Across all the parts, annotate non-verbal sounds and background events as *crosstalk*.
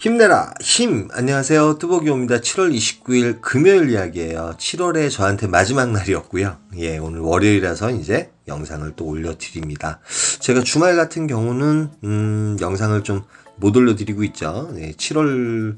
힘내라. 힘. 안녕하세요. 뚜벅이옵니다. 7월 29일 금요일 이야기예요. 7월에 저한테 마지막 날이었고요. 예 오늘 월요일이라서 이제 영상을 또 올려드립니다. 제가 주말 같은 경우는 음 영상을 좀 못 올려드리고 있죠. 예, 7월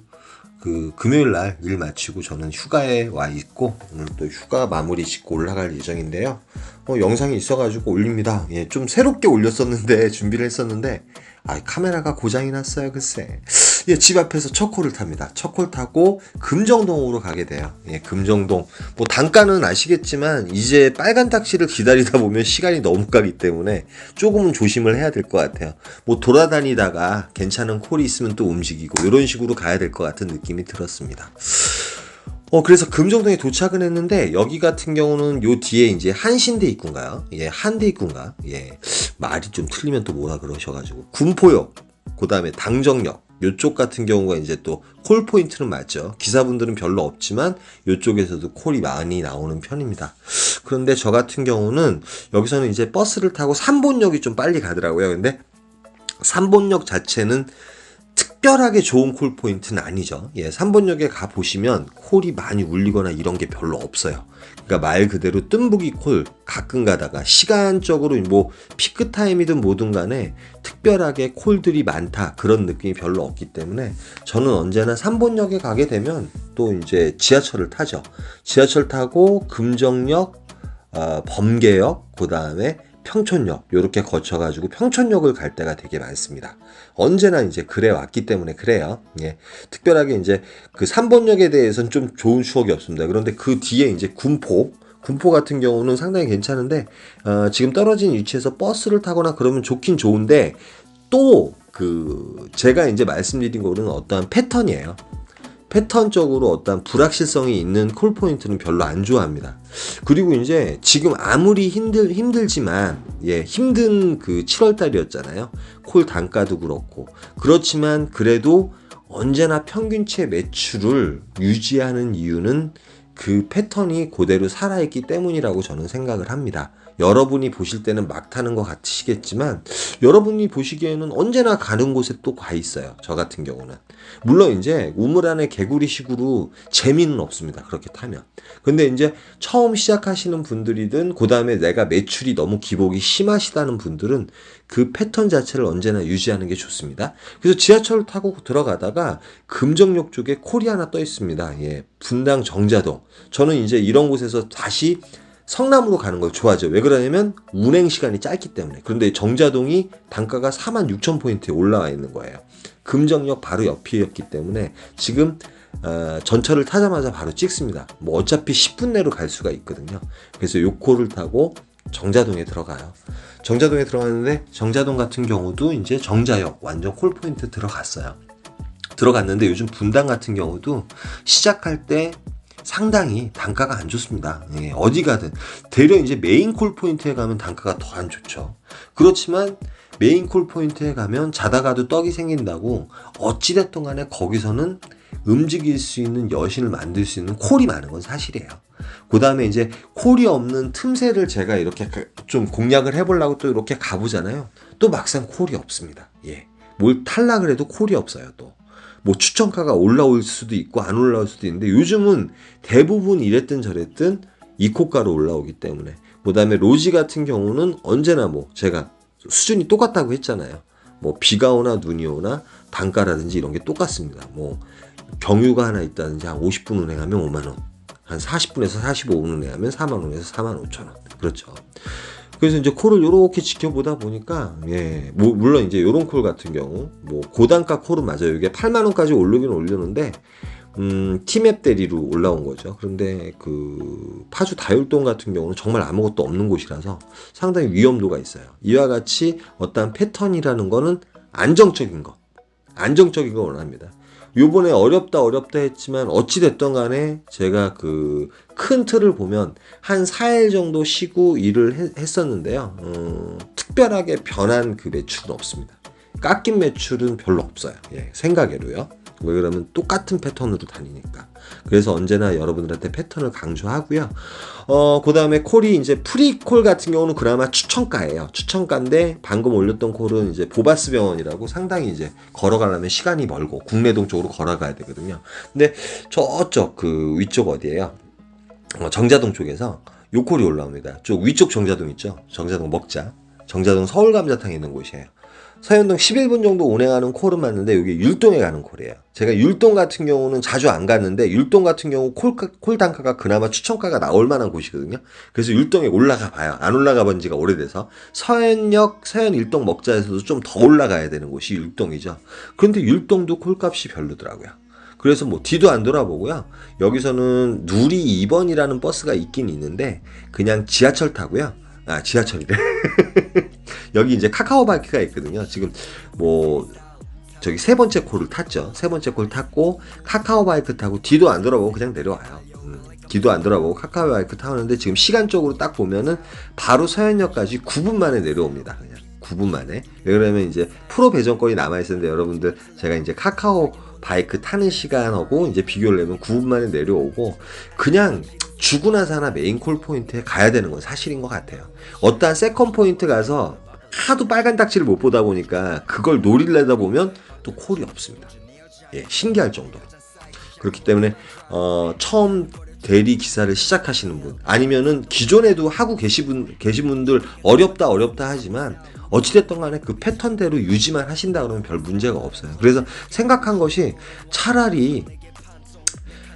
그 금요일 날 일 마치고 저는 휴가에 와 있고 오늘 또 휴가 마무리 짓고 올라갈 예정인데요. 어, 영상이 있어가지고 올립니다. 예, 좀 새롭게 올렸었는데 *laughs* 준비를 했었는데 아 카메라가 고장이 났어요 글쎄. 예, 집 앞에서 첫콜을 탑니다. 첫콜 타고 금정동으로 가게 돼요. 예, 금정동. 뭐 단가는 아시겠지만 이제 빨간 택시를 기다리다 보면 시간이 너무 가기 때문에 조금은 조심을 해야 될 것 같아요. 뭐 돌아다니다가 괜찮은 콜이 있으면 또 움직이고 이런 식으로 가야 될 것 같은 느낌이 들었습니다. 어, 그래서 금정동에 도착은 했는데, 여기 같은 경우는 요 뒤에 이제 한신대 입구인가요? 예, 한대 입구인가? 예, 말이 좀 틀리면 또 뭐라 그러셔 가지고. 군포역, 그 다음에 당정역, 요쪽 같은 경우가 이제 또 콜 포인트는 맞죠. 기사분들은 별로 없지만 요쪽에서도 콜이 많이 나오는 편입니다. 그런데 저 같은 경우는 여기서는 이제 버스를 타고 3본역이 좀 빨리 가더라고요. 근데 3본역 자체는 특별하게 좋은 콜 포인트는 아니죠. 예, 3번역에 가 보시면 콜이 많이 울리거나 이런 게 별로 없어요. 그러니까 말 그대로 뜸부기 콜 가끔 가다가 시간적으로 뭐 피크 타임이든 뭐든 간에 특별하게 콜들이 많다 그런 느낌이 별로 없기 때문에 저는 언제나 3번역에 가게 되면 또 이제 지하철을 타죠. 지하철 타고 금정역, 어, 범계역, 그 다음에 평촌역 요렇게 거쳐가지고 평촌역을 갈 때가 되게 많습니다. 언제나 이제 그래 왔기 때문에 그래요. 예. 특별하게 이제 그 3번역에 대해서는 좀 좋은 추억이 없습니다. 그런데 그 뒤에 이제 군포 군포 같은 경우는 상당히 괜찮은데 어, 지금 떨어진 위치에서 버스를 타거나 그러면 좋긴 좋은데 또그 제가 이제 말씀드린 거는 어떠한 패턴이에요. 패턴적으로 어떤 불확실성이 있는 콜 포인트는 별로 안 좋아합니다. 그리고 이제 지금 아무리 힘들 힘들지만 예 힘든 그 7월 달이었잖아요. 콜 단가도 그렇고 그렇지만 그래도 언제나 평균치 매출을 유지하는 이유는 그 패턴이 그대로 살아있기 때문이라고 저는 생각을 합니다. 여러분이 보실 때는 막 타는 것 같으시겠지만 여러분이 보시기에는 언제나 가는 곳에 또 가 있어요. 저 같은 경우는. 물론 이제 우물 안에 개구리식으로 재미는 없습니다. 그렇게 타면. 근데 이제 처음 시작하시는 분들이든 그 다음에 내가 매출이 너무 기복이 심하시다는 분들은 그 패턴 자체를 언제나 유지하는 게 좋습니다. 그래서 지하철을 타고 들어가다가 금정역 쪽에 하나 떠 있습니다. 예. 분당 정자동. 저는 이제 이런 곳에서 다시 성남으로 가는 걸 좋아하죠. 왜 그러냐면 운행 시간이 짧기 때문에. 그런데 정자동이 단가가 4만 6천 포인트에 올라와 있는 거예요. 금정역 바로 옆이었기 때문에 지금 어, 전철을 타자마자 바로 찍습니다. 뭐 어차피 10분 내로 갈 수가 있거든요. 그래서 요코를 타고 정자동에 들어가요. 정자동에 들어갔는데 정자동 같은 경우도 이제 정자역 완전 콜포인트 들어갔어요. 들어갔는데 요즘 분당 같은 경우도 시작할 때 상당히 단가가 안 좋습니다. 예, 어디 가든 대려 이제 메인 콜 포인트에 가면 단가가 더 안 좋죠. 그렇지만 메인 콜 포인트에 가면 자다가도 떡이 생긴다고 어찌됐든 간에 거기서는 움직일 수 있는 여신을 만들 수 있는 콜이 많은 건 사실이에요. 그 다음에 이제 콜이 없는 틈새를 제가 이렇게 좀 공략을 해보려고 또 이렇게 가보잖아요. 또 막상 콜이 없습니다. 예. 뭘 탈락을 해도 콜이 없어요, 또. 뭐 추천가가 올라올 수도 있고 안 올라올 수도 있는데 요즘은 대부분 이랬든 저랬든 이코가로 올라오기 때문에 그 다음에 로지 같은 경우는 언제나 뭐 제가 수준이 똑같다고 했잖아요. 뭐 비가 오나 눈이 오나 단가라든지 이런 게 똑같습니다. 뭐 경유가 하나 있다든지 한 50분 운행하면 5만 원, 한 40분에서 45분 운행하면 4만 원에서 4만 5천 원. 그렇죠. 그래서 이제 콜을 요렇게 지켜보다 보니까 예, 뭐 물론 이제 요런 콜 같은 경우 뭐 고단가 콜은 맞아요. 이게 8만 원까지 올르긴 올렸는데 음, 티맵 대리로 올라온 거죠. 그런데 그 파주 다율동 같은 경우는 정말 아무것도 없는 곳이라서 상당히 위험도가 있어요. 이와 같이 어떠한 패턴이라는 거는 안정적인 것, 안정적인 걸 원합니다. 요번에 어렵다 어렵다 했지만 어찌됐던 간에 제가 그 큰 틀을 보면 한 4일 정도 쉬고 일을 했, 었는데요 어, 특별하게 변한 그 매출은 없습니다. 깎인 매출은 별로 없어요. 예, 생각외로요. 왜 그러면 똑같은 패턴으로 다니니까. 그래서 언제나 여러분들한테 패턴을 강조하고요. 어, 그 다음에 콜이 이제 프리콜 같은 경우는 그나마 추천가예요. 추천가인데 방금 올렸던 콜은 이제 보바스 병원이라고 상당히 이제 걸어가려면 시간이 멀고 국내동 쪽으로 걸어가야 되거든요. 근데 저쪽 그 위쪽 어디에요? 어, 정자동 쪽에서 요 콜이 올라옵니다. 쪽 위쪽 정자동 있죠? 정자동 먹자. 정자동 서울감자탕 있는 곳이에요. 서현동 11분 정도 운행하는 콜은 맞는데 여기 율동에 가는 콜이에요. 제가 율동 같은 경우는 자주 안 갔는데 율동 같은 경우 콜, 콜 단가가 그나마 추천가가 나올 만한 곳이거든요. 그래서 율동에 올라가 봐요. 안 올라가 본 지가 오래돼서 서현역 서현 율동 먹자에서도 좀 더 올라가야 되는 곳이 율동이죠. 그런데 율동도 콜값이 별로더라고요. 그래서 뭐 뒤도 안 돌아보고요. 여기서는 누리 2번이라는 버스가 있긴 있는데 그냥 지하철 타고요. 아 지하철이래. *laughs* 여기 이제 카카오바이크가 있거든요. 지금 뭐 저기 세 번째 콜을 탔죠. 세 번째 콜 탔고 카카오바이크 타고 뒤도 안 돌아보고 그냥 내려와요. 음, 뒤도 안 돌아보고 카카오바이크 타는데 지금 시간적으로 딱 보면은 바로 서현역까지 9분 만에 내려옵니다. 그냥 9분 만에. 왜냐면 이제 프로 배정권이 남아 있었는데 여러분들 제가 이제 카카오 바이크 타는 시간하고 이제 비교를 하면 9분 만에 내려오고 그냥 죽으나 사나 메인 콜 포인트에 가야 되는 건 사실인 것 같아요. 어떠한 세컨 포인트 가서 하도 빨간 딱지를 못 보다 보니까 그걸 노릴래다 보면 또 콜이 없습니다. 예, 신기할 정도로. 그렇기 때문에 어, 처음 대리 기사를 시작하시는 분 아니면은 기존에도 하고 계신 분 계신 분들 어렵다 어렵다 하지만 어찌됐든 간에 그 패턴대로 유지만 하신다 그러면 별 문제가 없어요. 그래서 생각한 것이 차라리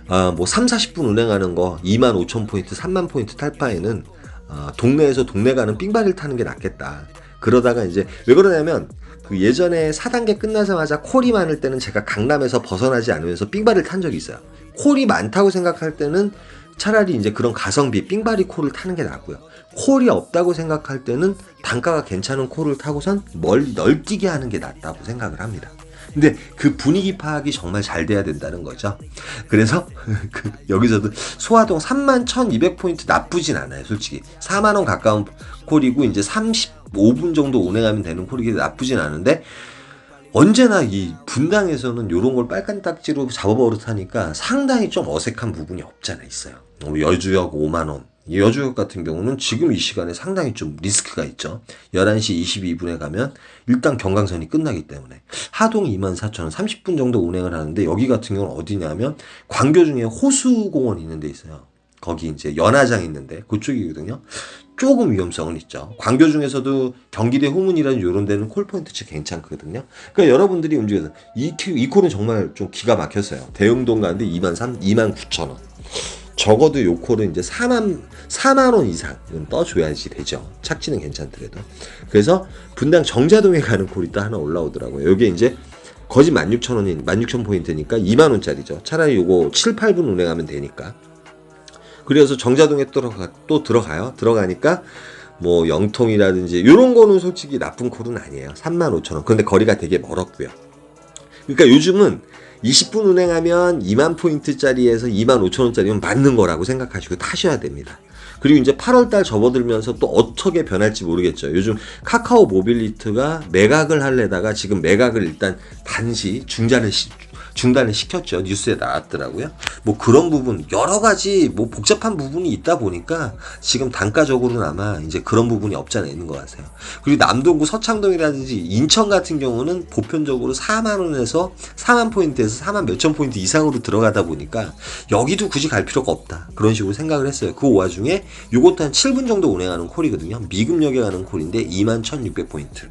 아, 뭐 3, 40분 운행하는 거 2만 5천 포인트, 3만 포인트 탈 바에는 아, 동네에서 동네 가는 삥바리를 타는 게 낫겠다. 그러다가 이제 왜 그러냐면 그 예전에 4단계 끝나자마자 콜이 많을 때는 제가 강남에서 벗어나지 않으면서 삥바리를 탄 적이 있어요. 콜이 많다고 생각할 때는 차라리 이제 그런 가성비 삥바리 콜을 타는 게 낫고요. 콜이 없다고 생각할 때는 단가가 괜찮은 콜을 타고선 멀리 널뛰게 하는 게 낫다고 생각을 합니다. 근데 그 분위기 파악이 정말 잘 돼야 된다는 거죠. 그래서 *laughs* 그 여기서도 소화동 3만 1200포인트 나쁘진 않아요, 솔직히. 4만 원 가까운 콜이고 이제 35분 정도 운행하면 되는 콜이기 나쁘진 않은데 언제나 이 분당에서는 이런 걸 빨간 딱지로 잡아버릇하니까 상당히 좀 어색한 부분이 없잖아 있어요. 뭐 여주역 5만 원, 여주역 같은 경우는 지금 이 시간에 상당히 좀 리스크가 있죠. 11시 22분에 가면 일단 경강선이 끝나기 때문에 하동 24,000원 30분 정도 운행을 하는데 여기 같은 경우는 어디냐면 광교 중에 호수공원 있는 데 있어요. 거기 이제 연화장 있는데 그쪽이거든요. 조금 위험성은 있죠. 광교 중에서도 경기대 후문이라는 이런 데는 콜포인트 치 괜찮거든요. 그러니까 여러분들이 움직여서 이, 이 콜은 정말 좀 기가 막혔어요. 대흥동 가는데 2만 3, 2만 9천 원. 적어도 요 콜은 이제 4만 4만 원 이상은 떠줘야지 되죠. 착지는 괜찮더라도. 그래서 분당 정자동에 가는 콜이 또 하나 올라오더라고요. 여기 이제 거의 16,000원인 16,000포인트니까 2만 원짜리죠. 차라리 요거 7, 8분 운행하면 되니까. 그래서 정자동에 들어가 또 들어가요. 들어가니까 뭐 영통이라든지 이런 거는 솔직히 나쁜 콜은 아니에요. 3만 5천 원. 근데 거리가 되게 멀었고요. 그러니까 요즘은 20분 운행하면 2만 포인트짜리에서 2만 5천 원짜리면 맞는 거라고 생각하시고 타셔야 됩니다. 그리고 이제 8월달 접어들면서 또 어떻게 변할지 모르겠죠. 요즘 카카오 모빌리트가 매각을 할래다가 지금 매각을 일단 단시 중단을 중단을 시켰죠. 뉴스에 나왔더라고요. 뭐 그런 부분 여러 가지 뭐 복잡한 부분이 있다 보니까 지금 단가적으로는 아마 이제 그런 부분이 없지 않아 있는 것 같아요. 그리고 남동구 서창동이라든지 인천 같은 경우는 보편적으로 4만 원에서 4만 포인트에서 4만 몇천 포인트 이상으로 들어가다 보니까 여기도 굳이 갈 필요가 없다. 그런 식으로 생각을 했어요. 그 와중에 요것도 한 7분 정도 운행하는 콜이거든요. 미금역에 가는 콜인데 2만 1600 포인트.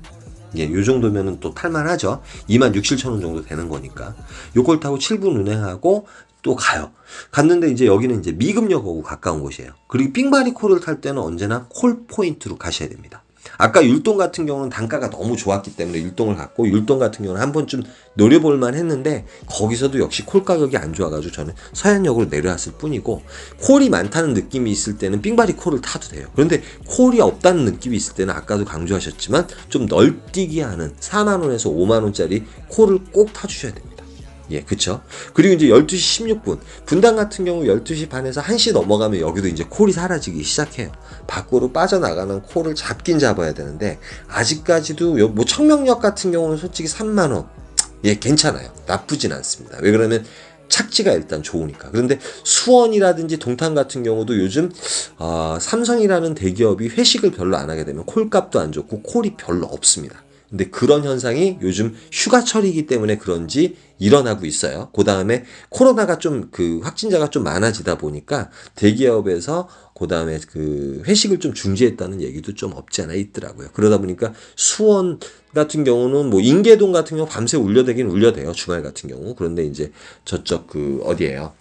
예, 요 정도면은 또 탈만하죠. 2만 6, 7천 원 정도 되는 거니까. 요걸 타고 7분 운행하고 또 가요. 갔는데 이제 여기는 이제 미금역하고 가까운 곳이에요. 그리고 삥바리 콜을 탈 때는 언제나 콜 포인트로 가셔야 됩니다. 아까 율동 같은 경우는 단가가 너무 좋았기 때문에 율동을 갔고 율동 같은 경우는 한 번쯤 노려볼 만 했는데 거기서도 역시 콜 가격이 안 좋아가지고 저는 서현역으로 내려왔을 뿐이고 콜이 많다는 느낌이 있을 때는 삥바리 콜을 타도 돼요. 그런데 콜이 없다는 느낌이 있을 때는 아까도 강조하셨지만 좀 널뛰기 하는 4만원에서 5만원짜리 콜을 꼭 타주셔야 됩니다. 예, 그쵸. 그리고 이제 12시 16분. 분당 같은 경우 12시 반에서 1시 넘어가면 여기도 이제 콜이 사라지기 시작해요. 밖으로 빠져나가는 콜을 잡긴 잡아야 되는데, 아직까지도, 뭐 청명역 같은 경우는 솔직히 3만원. 예, 괜찮아요. 나쁘진 않습니다. 왜 그러면 착지가 일단 좋으니까. 그런데 수원이라든지 동탄 같은 경우도 요즘 어, 삼성이라는 대기업이 회식을 별로 안 하게 되면 콜값도 안 좋고 콜이 별로 없습니다. 근데 그런 현상이 요즘 휴가철이기 때문에 그런지 일어나고 있어요. 그 다음에 코로나가 좀 그 확진자가 좀 많아지다 보니까 대기업에서 그 다음에 그 회식을 좀 중지했다는 얘기도 좀 없지 않아 있더라고요. 그러다 보니까 수원 같은 경우는 뭐 인계동 같은 경우 밤새 울려대긴 울려대요. 주말 같은 경우. 그런데 이제 저쪽 그 어디에요?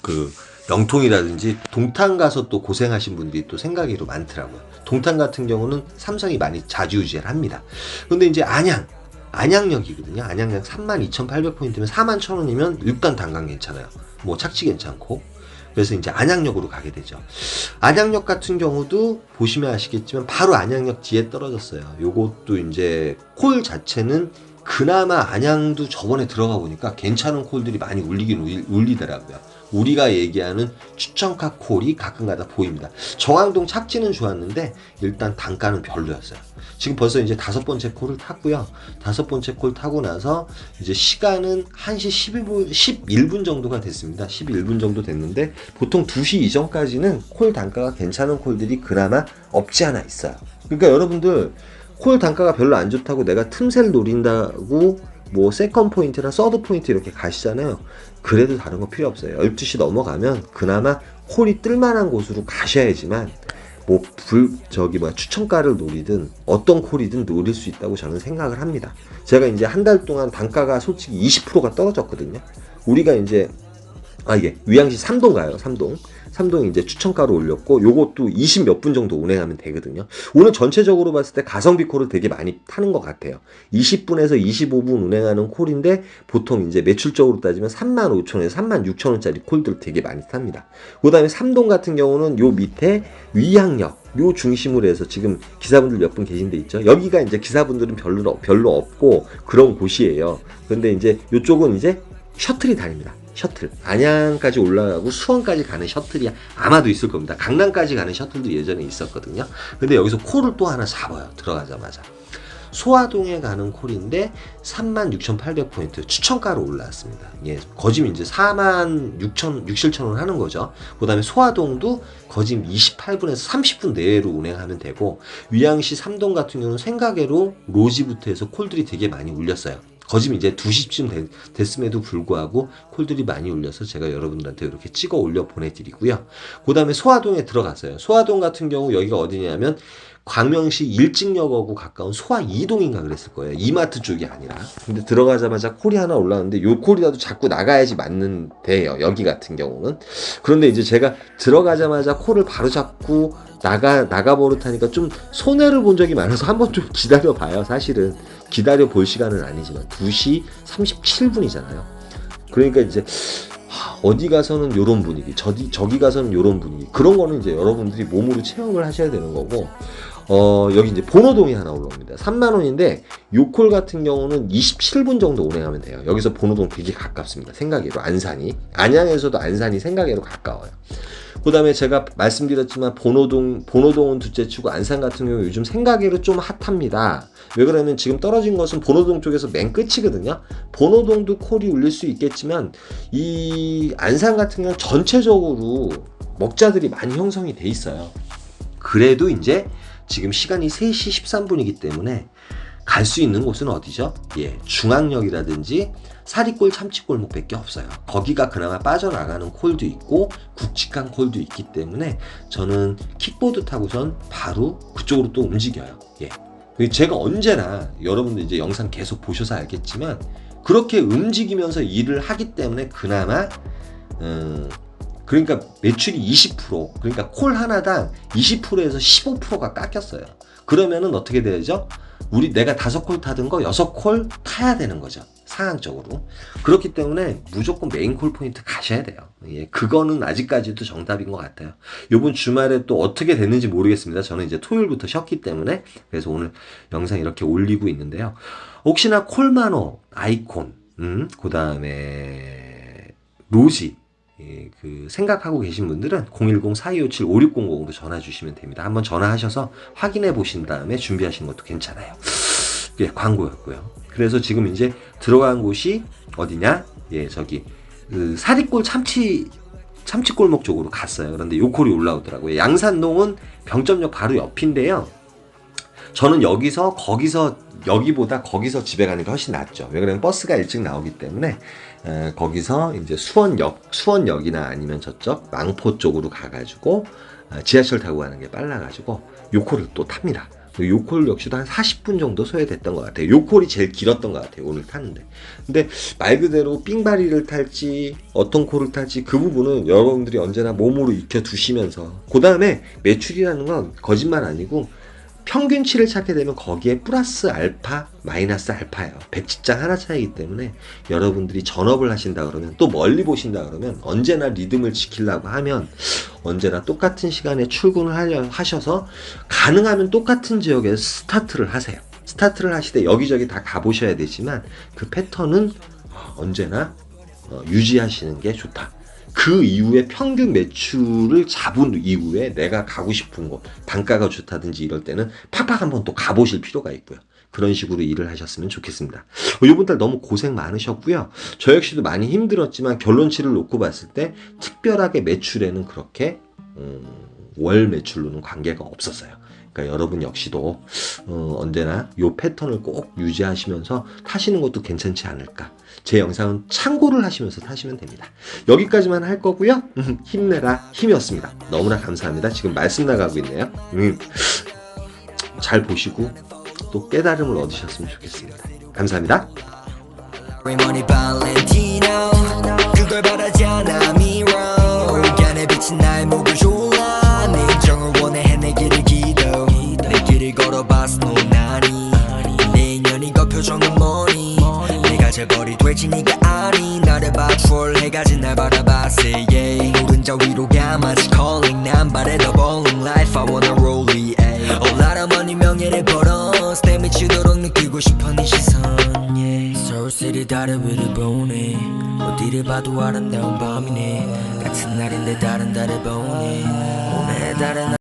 그 영통이라든지 동탄 가서 또 고생하신 분들이 또 생각이로 많더라고요. 동탄 같은 경우는 삼성이 많이 자주유지를 합니다. 근데 이제 안양, 안양역이거든요. 안양역 32,800포인트면 4만 1,000원이면 일단 단강 괜찮아요. 뭐 착지 괜찮고. 그래서 이제 안양역으로 가게 되죠. 안양역 같은 경우도 보시면 아시겠지만 바로 안양역 뒤에 떨어졌어요. 요것도 이제 콜 자체는 그나마 안양도 저번에 들어가 보니까 괜찮은 콜들이 많이 울리긴 울리더라고요. 우리가 얘기하는 추천카 콜이 가끔가다 보입니다. 정황동 착지는 좋았는데 일단 단가는 별로였어요. 지금 벌써 이제 다섯 번째 콜을 탔고요. 다섯 번째 콜 타고 나서 이제 시간은 1시 12분, 11분 정도가 됐습니다. 11분 정도 됐는데 보통 2시 이전까지는 콜 단가가 괜찮은 콜들이 그나마 없지 않아 있어요. 그러니까 여러분들 콜 단가가 별로 안 좋다고 내가 틈새를 노린다고 뭐 세컨 포인트나 서드 포인트 이렇게 가시잖아요. 그래도 다른 거 필요 없어요. 12시 넘어가면 그나마 콜이 뜰만한 곳으로 가셔야지만 뭐 불 저기 뭐 추천가를 노리든 어떤 콜이든 노릴 수 있다고 저는 생각을 합니다. 제가 이제 한 달 동안 단가가 솔직히 20%가 떨어졌거든요. 우리가 이제 아 이게 위양시 3동 가요. 3동. 삼동이 이제 추천가로 올렸고 요것도 20 몇 분 정도 운행하면 되거든요. 오늘 전체적으로 봤을 때 가성비 콜을 되게 많이 타는 것 같아요. 20분에서 25분 운행하는 콜인데 보통 이제 매출적으로 따지면 3만 5천원에서 3만 6천 원짜리 콜들 되게 많이 탑니다. 그 다음에 삼동 같은 경우는 요 밑에 위양역 요 중심으로 해서 지금 기사분들 몇 분 계신 데 있죠. 여기가 이제 기사분들은 별로 별로 없고 그런 곳이에요. 그런데 이제 요쪽은 이제 셔틀이 다닙니다. 셔틀 안양까지 올라가고 수원까지 가는 셔틀이 아마도 있을 겁니다. 강남까지 가는 셔틀도 예전에 있었거든요. 근데 여기서 콜을 또 하나 잡아요. 들어가자마자. 소화동에 가는 콜인데 36,800포인트 추천가로 올라왔습니다. 예, 거짐 이제 4만 6천, 6, 7천 원 하는 거죠. 그 다음에 소화동도 거짐 28분에서 30분 내외로 운행하면 되고, 위양시 3동 같은 경우는 생가게로 로지부터 해서 콜들이 되게 많이 울렸어요. 거짐 이제 2시쯤 됐, 음에도 불구하고 콜들이 많이 울려서 제가 여러분들한테 이렇게 찍어 올려 보내드리고요. 그 다음에 소화동에 들어갔어요. 소화동 같은 경우 여기가 어디냐면 광명시 일직역하고 가까운 소화 이동인가 그랬을 거예요. 이마트 쪽이 아니라. 근데 들어가자마자 콜이 하나 올라왔는데 요 콜이라도 자꾸 나가야지 맞는 데예요. 여기 같은 경우는. 그런데 이제 제가 들어가자마자 콜을 바로 잡고 나가 나가 버릇하니까 좀 손해를 본 적이 많아서 한번 좀 *laughs* 기다려 봐요. 사실은 기다려 볼 시간은 아니지만 2시 37분이잖아요. 그러니까 이제 어디 가서는 요런 분위기, 저기, 저기 가서는 요런 분위기. 그런 거는 이제 여러분들이 몸으로 체험을 하셔야 되는 거고, 어, 여기 이제 번호동이 하나 올라옵니다. 3만원인데, 요콜 같은 경우는 27분 정도 운행하면 돼요. 여기서 번호동 되게 가깝습니다. 생각외로, 안산이. 안양에서도 안산이 생각외로 가까워요. 그 다음에 제가 말씀드렸지만 번호동, 번호동은 둘째 치고 안산 같은 경우 요즘 생각외로 좀 핫합니다. 왜 그러면 지금 떨어진 것은 번호동 쪽에서 맨 끝이거든요. 번호동도 콜이 울릴 수 있겠지만 이 안산 같은 경우는 전체적으로 먹자들이 많이 형성이 돼 있어요. 그래도 이제 지금 시간이 3시 13분이기 때문에 갈 수 있는 곳은 어디죠? 예, 중앙역이라든지 사리골 참치골목밖에 없어요. 거기가 그나마 빠져나가는 콜도 있고 굵직한 콜도 있기 때문에 저는 킥보드 타고선 바로 그쪽으로 또 움직여요. 예. 제가 언제나 여러분들 이제 영상 계속 보셔서 알겠지만 그렇게 움직이면서 일을 하기 때문에 그나마 음, 그러니까 매출이 20% 그러니까 콜 하나당 20%에서 15%가 깎였어요. 그러면은 어떻게 되죠? 우리 내가 다섯 콜 타던 거 여섯 콜 타야 되는 거죠. 상황적으로. 그렇기 때문에 무조건 메인 콜 포인트 가셔야 돼요. 예, 그거는 아직까지도 정답인 것 같아요. 요번 주말에 또 어떻게 됐는지 모르겠습니다. 저는 이제 토요일부터 쉬었기 때문에 그래서 오늘 영상 이렇게 올리고 있는데요. 혹시나 콜마노, 아이콘, 음, 그 다음에 로지, 예, 그 생각하고 계신 분들은 010-4257-5600로 전화 주시면 됩니다. 한번 전화하셔서 확인해 보신 다음에 준비하시는 것도 괜찮아요. 예, 광고였고요. 그래서 지금 이제 들어간 곳이 어디냐? 예, 저기 그 사리골 참치 참치 골목 쪽으로 갔어요. 그런데 요콜이 올라오더라고요. 양산동은 병점역 바로 옆인데요. 저는 여기서 거기서 여기보다 거기서 집에 가는 게 훨씬 낫죠. 왜 그러면 버스가 일찍 나오기 때문에 에, 거기서 이제 수원역 수원역이나 아니면 저쪽 망포 쪽으로 가가지고 어, 지하철 타고 가는 게 빨라가지고 요콜을 또 탑니다. 그 요콜 역시도 한 40분 정도 소요됐던 것 같아요. 요콜이 제일 길었던 것 같아요. 오늘 탔는데. 근데 말 그대로 삥바리를 탈지 어떤 콜을 탈지 그 부분은 여러분들이 언제나 몸으로 익혀 두시면서 그 다음에 매출이라는 건 거짓말 아니고 평균치를 찾게 되면 거기에 플러스 알파, 마이너스 알파예요. 백지장 하나 차이기 때문에 여러분들이 전업을 하신다 그러면 또 멀리 보신다 그러면 언제나 리듬을 지키려고 하면 언제나 똑같은 시간에 출근을 하려 하셔서 가능하면 똑같은 지역에서 스타트를 하세요. 스타트를 하시되 여기저기 다 가보셔야 되지만 그 패턴은 언제나 어, 유지하시는 게 좋다. 그 이후에 평균 매출을 잡은 이후에 내가 가고 싶은 곳, 단가가 좋다든지 이럴 때는 팍팍 한번 또 가보실 필요가 있고요. 그런 식으로 일을 하셨으면 좋겠습니다. 어, 이번 달 너무 고생 많으셨고요. 저 역시도 많이 힘들었지만 결론치를 놓고 봤을 때 특별하게 매출에는 그렇게 음, 월 매출로는 관계가 없었어요. 그러니까 여러분 역시도 어, 언제나 요 패턴을 꼭 유지하시면서 타시는 것도 괜찮지 않을까. 제 영상은 참고를 하시면서 타시면 됩니다. 여기까지만 할 거고요. 힘내라 힘이었습니다. 너무나 감사합니다. 지금 말씀 나가고 있네요. 음, 잘 보시고 또 깨달음을 얻으셨으면 좋겠습니다. 감사합니다. 어디